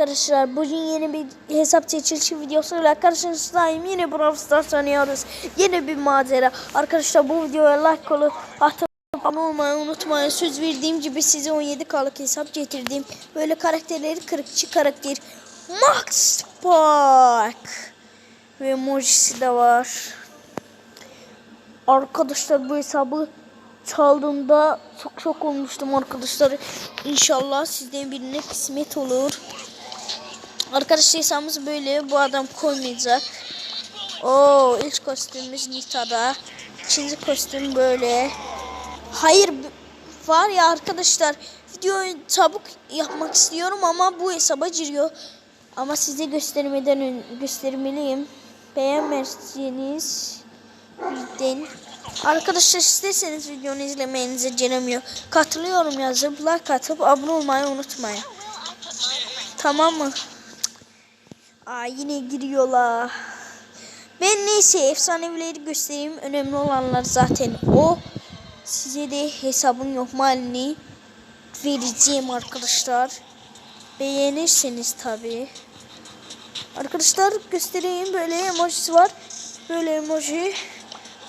Arkadaşlar bugün yeni bir hesap çekilişi videosuyla karşınızdayım. Yine Brawl Stars oynuyoruz. Yeni bir macera. Arkadaşlar bu videoya like atıp abone olmayı unutmayın. Söz verdiğim gibi size 17 kalık hesap getirdim. Böyle karakterleri kırıkçı karakter. Max Park. Ve emojisi de var. Arkadaşlar bu hesabı çaldığımda çok çok olmuştum arkadaşlar. İnşallah sizden birine kısmet olur. Arkadaşlar hesabımız böyle. Bu adam koymayacak. Oo ilk kostümümüz Nita'da. İkinci kostüm böyle. Hayır var ya arkadaşlar videoyu çabuk yapmak istiyorum ama bu hesaba giriyor. Ama size göstermeden göstermeliyim. Beğenmezseniz birden Arkadaşlar isterseniz videonu izlemenize gelemiyor. Katılıyorum yazıp like atıp abone olmayı unutmayın. Tamam mı? Aa yine giriyorlar. Ben neyse efsanevileri göstereyim. Önemli olanlar zaten o. Size de hesabın yok halini vereceğim arkadaşlar. Beğenirseniz tabi. Arkadaşlar göstereyim böyle emojisi var. Böyle emoji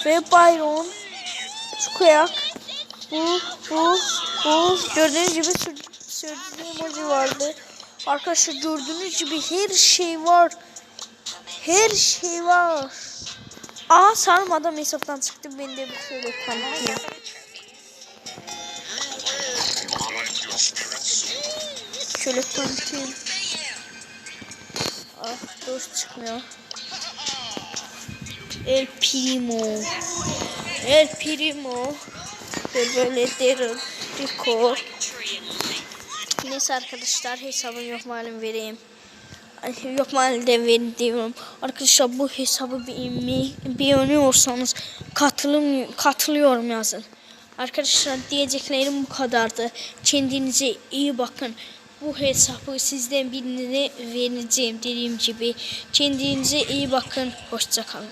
ve Byron şu kayak bu bu bu gördüğünüz gibi sür- sürdüğü emoji vardı. Arkadaşlar gördüğünüz gibi her şey var. Her şey var. Aa sanırım adam hesaptan çıktı. Ben de bir şöyle tanıtayım. Şöyle tanıtayım. Ah dur çıkmıyor. El Primo. El Primo. Böyle Daryl, Rico. Neyse arkadaşlar hesabım yok malum vereyim. Yok malum de verin diyorum. Arkadaşlar bu hesabı beğeniyorsanız katılım, katılıyorum yazın. Arkadaşlar diyeceklerim bu kadardı. Kendinize iyi bakın. Bu hesabı sizden birine vereceğim dediğim gibi. Kendinize iyi bakın. Hoşçakalın.